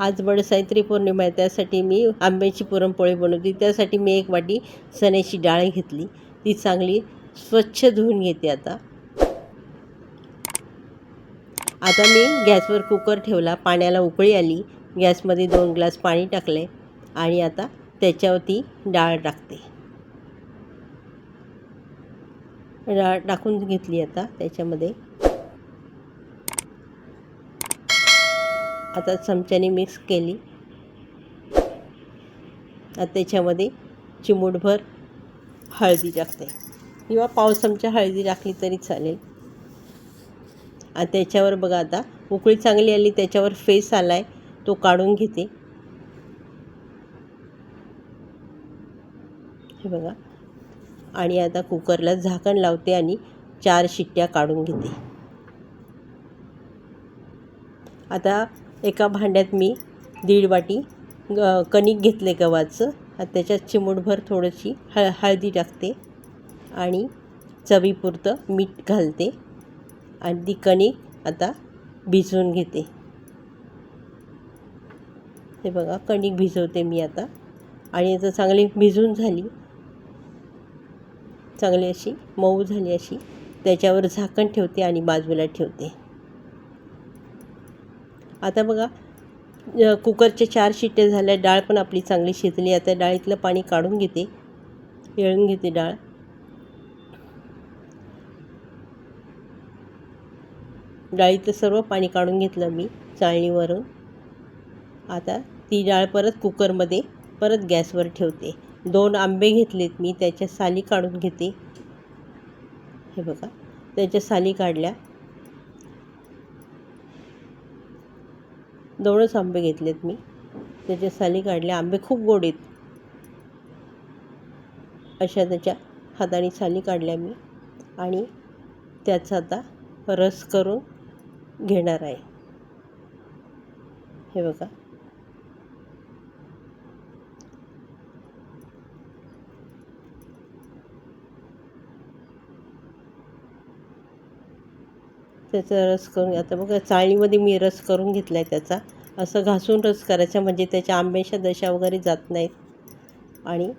आज बडसावित्री पौर्णिमा आहे त्यासाठी मी आंब्याची पुरणपोळी बनवते. त्यासाठी मी एक वाटी चण्याची डाळ घेतली. ती चांगली स्वच्छ धुवून घेते आता. आता मी गॅसवर कुकर ठेवला. पाण्याला उकळी आली. गॅसमध्ये दोन ग्लास पाणी टाकले आणि आता त्याच्यावरती डाळ टाकते. डाळ टाकून घेतली आता त्याच्यामध्ये. आता चमच्याने मिक्स केली. आता त्याच्यामध्ये चिमूटभर हळदी टाकते. किंवा पाव चमचा हळदी टाकली तरी चालेल. आणि त्याच्यावर बघा आता उकळी चांगली आली त्याच्यावर फेस आला आहे तो काढून घेते. हे बघा. आणि आता कुकरला झाकण लावते आणि चार शिट्ट्या काढून घेते. आता एका भांड्यात मी दीड वाटी ग कणिक घेतले गव्हाचं. त्याच्यात चिमूटभर थोडीशी हळ हळदी टाकते आणि चवीपुरतं मीठ घालते आणि ती कणिक आता भिजवून घेते. हे बघा कणिक भिजवते मी आता आणि आता चांगली भिजून झाली. चांगली अशी मऊ झाली अशी. त्याच्यावर झाकण ठेवते आणि बाजूला ठेवते. आता बघा कुकरचे चार शिट्टे झाल्या डाळ पण आपली चांगली शिजली. आता डाळीतलं पाणी काढून घेते येळून घेते डाळ. डाळीतलं सर्व पाणी काढून घेतलं मी चाळणीवरून. आता ती डाळ परत कुकरमध्ये परत गॅसवर ठेवते. दोन आंबे घेतलेत मी त्याच्या साली काढून घेते. हे बघा त्याच्या साली काढल्या. दोनच आंबे घेतलेत मी. त्याच्या साली काढल्या आंबे खूप गोड आहेत. अशा त्याच्या हाताने साली काढल्या मी आणि त्याचा आता रस करून घेणार आहे. हे बघा. त्याचा रस करून आता बघा चाळणीमध्ये मी रस करून घेतला आहे त्याचा. असं घासून रस करायचा म्हणजे त्याच्या आंब्याच्या दशा वगैरे जात नाहीत. आणि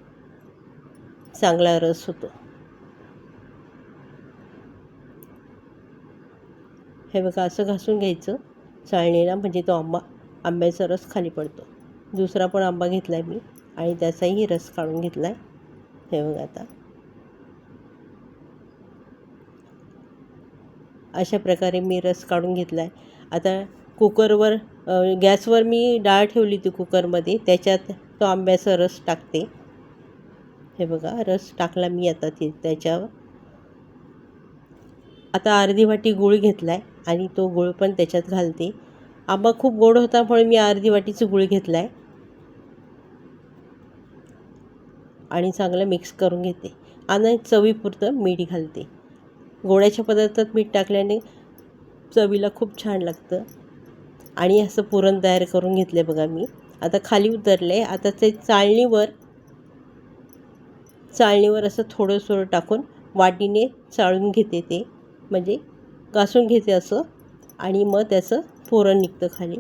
चांगला रस होतो. हे बघा असं घासून घ्यायचं चाळणीला म्हणजे तो आंबा आंब्याचा रस खाली पडतो. दुसरा पण आंबा घेतला आहे मी आणि त्याचाही रस काढून घेतला आहे हे बघा आता. अशा प्रकारे मी रस काढून घेतला आहे आता कुकरवर गॅसवर मी डाळ ठेवली होती कुकरमध्ये त्याच्यात तो आंब्याचा रस टाकते. हे बघा रस टाकला मी आता ते त्याच्यावर. आता अर्धी वाटी गूळ घेतला आहे आणि तो गूळ पण त्याच्यात घालते. आंबा खूप गोड होता म्हणून मी अर्धी वाटीचं गूळ घेतला आहे आणि चांगलं मिक्स करून घेते. आणि चवीपुरतं मीठ घालते. गोड्याच्या पदार्थात मीठ टाकल्याने चवीला खूप छान लागतं. आणि असं पुरण तयार करून घेतलं बघा मी. आता खाली उतरले. आता ते चाळणीवर चाळणीवर असं थोडं थोडं टाकून वाटीने चाळून घेते ते. म्हणजे घासून घेते असं. आणि मग त्याचं पुरण निघतं खाली.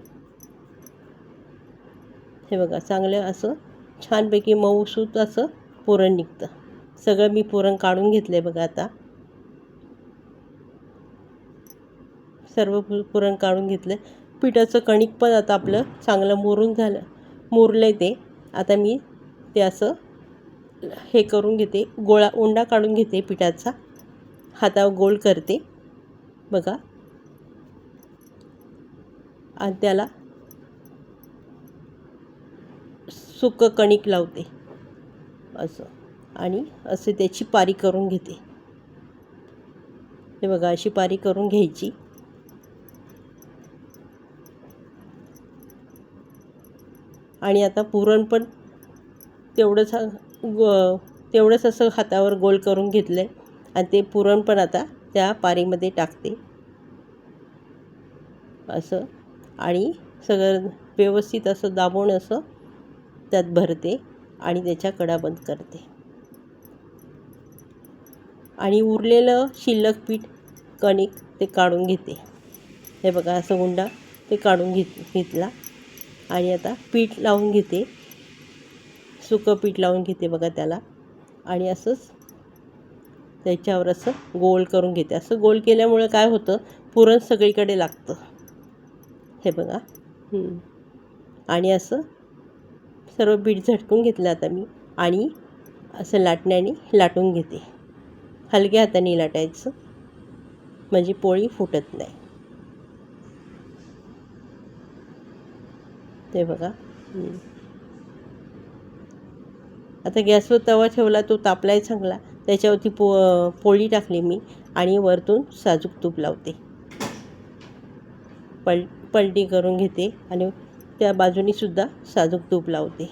हे बघा चांगलं असं छानपैकी मऊसूत असं पुरण निघतं. सगळं मी पुरण काढून घेतलं आहे बघा आता. सर्व पुरण काढून घेतलं. पिठाचं कणिक पण आता आपलं चांगलं मुरून झालं. मोरलं आहे ते. आता मी ते असं हे करून घेते. गोळा उंडा काढून घेते पिठाचा. हातावर गोल करते. बघा. आणि त्याला सुकं कणिक लावते. असं. आणि असे त्याची पारी करून घेते. हे बघा अशी पारी करून घ्यायची. आणि आता पुरण पण तेवढंच ग तेवढंच असं हातावर गोल करून घेतलं आहे आणि ते पुरण पण आता त्या पारीमध्ये टाकते. असं. आणि सगळं व्यवस्थित असं दाबून असं त्यात भरते आणि त्याच्या कडा बंद करते. आणि उरलेलं शिल्लक पीठ कणिक ते काढून घेते. हे बघा असं गुंडा ते काढून घेत घेतला. आणि आता पीठ लावून घेते. सुकं पीठ लावून घेते बघा त्याला. आणि असंच त्याच्यावर असं गोल करून घेते. असं गोल केल्यामुळे काय होतं? पुरण सगळीकडे लागतं. हे बघा. आणि असं सर्व पीठ झटकून घेतलं आता मी. आणि असं लाटण्याने लाटून घेते. हलक्या हाताने लाटायचं. म्हणजे पोळी फुटत नाही. ते बघा. आता गॅसवर तवा ठेवला तो तापलाय चांगला. त्याच्यावरती पो पोळी टाकली मी आणि वरतून साजूक तूप लावते. पल पलटी करून घेते आणि त्या बाजूनी सुद्धा साजूक तूप लावते.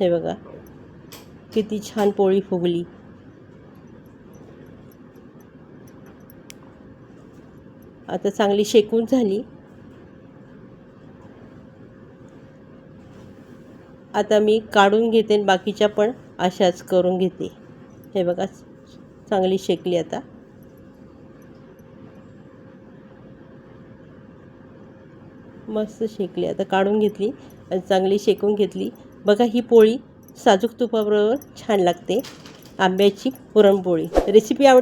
हे बघा. किती छान पोळी फुगली. आता चांगली शेकून झाली. आता मी काढून घेते आणि बाकीच्या पण अशाच करून घेते. हे बघा चांगली शेकली आता. मस्त शेकली आता काढून घेतली आणि चांगली शेकून घेतली. बघा ही पोळी साजूक तुपाबरोबर छान लागते. आंब्याची पुरणपोळी. रेसिपी आवडली